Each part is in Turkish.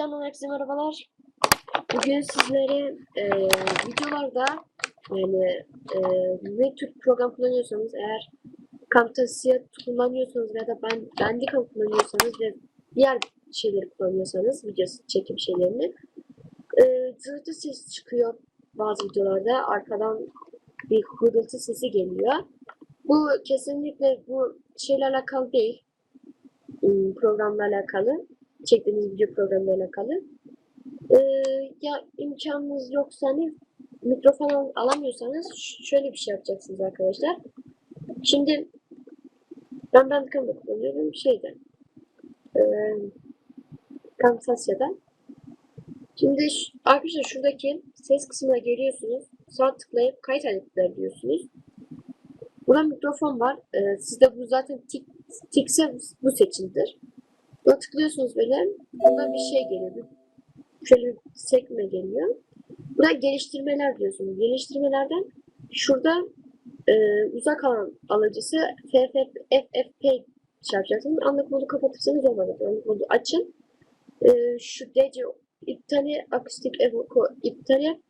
Can'dan herkese merhabalar. Bugün sizlere e, videolarda yani e, ne tür program kullanıyorsanız eğer Camtasia kullanıyorsanız ya da ben Bandicam kullanıyorsanız ve diğer şeyleri kullanıyorsanız video çekim şeylerini e, zırtı ses çıkıyor bazı videolarda arkadan bir hırıltı sesi geliyor. Bu kesinlikle bu şeyle alakalı değil. ım, Programla alakalı çektiğiniz video programıyla alakalı. Ee, ya imkanınız yoksa hani mikrofon al- alamıyorsanız şöyle bir şey yapacaksınız arkadaşlar. Şimdi ben ben kullanıyorum şeyden. E, Camtasia'dan. Şimdi arkadaşlar şuradaki ses kısmına geliyorsunuz. Sağ tıklayıp kayıt aletleri diyorsunuz. Burada mikrofon var. Ee, sizde bu zaten tik, tikse bu seçildir. Buna tıklıyorsunuz böyle. Buna bir şey geliyor. Şöyle bir sekme geliyor. Buna geliştirmeler diyorsunuz. Geliştirmelerden şurada e, uzak alan alıcısı FFP, FFP şey yapacaksınız. Anlık modu kapatırsanız olmaz. Anlık modu açın. E, şu DC iptali, akustik evoco iptali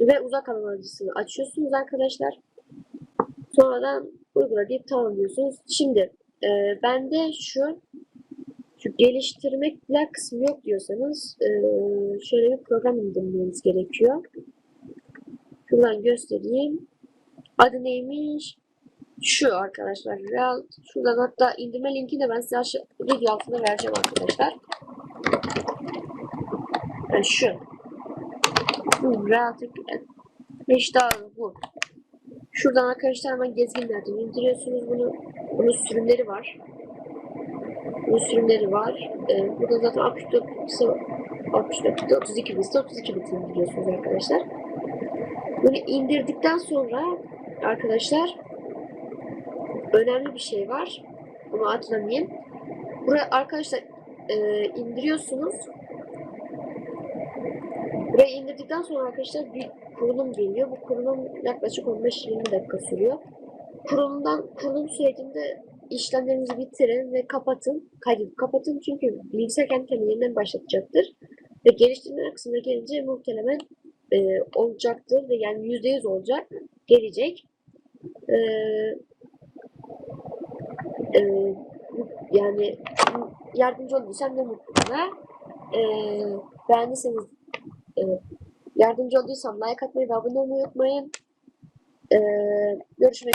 ve uzak alan alıcısını açıyorsunuz arkadaşlar. Sonradan uygula deyip tamam diyorsunuz. Şimdi e, bende şu şu geliştirmekler kısmı yok diyorsanız eee, şöyle bir program indirmeniz gerekiyor. Şuradan göstereyim. Adı neymiş? Şu arkadaşlar. Real, şuradan hatta indirme linkini de ben size aşağı video altında vereceğim arkadaşlar. Yani şu. Real işte bu. Şuradan arkadaşlar hemen gezginlerden indiriyorsunuz bunu. Bunun sürümleri var bu sürümleri var. Ee, burada zaten 64 ise 64 bitti, 32 bitti, 32 bitti indiriyorsunuz arkadaşlar. Bunu indirdikten sonra arkadaşlar önemli bir şey var. Bunu atlamayayım. Buraya arkadaşlar e, indiriyorsunuz. Buraya indirdikten sonra arkadaşlar bir kurulum geliyor. Bu kurulum yaklaşık 15-20 dakika sürüyor. Kurulumdan kurulum sürecinde işlemlerinizi bitirin ve kapatın. Kaydedip kapatın çünkü bilgisayar kendi kendine yeniden başlatacaktır. Ve geliştirme kısmına gelince muhtemelen e, olacaktır ve yani %100 olacak. Gelecek. E, e, yani yardımcı olduysam ne mutlu bana. E, beğendiyseniz e, yardımcı olduysam like atmayı ve abone olmayı unutmayın. E, görüşmek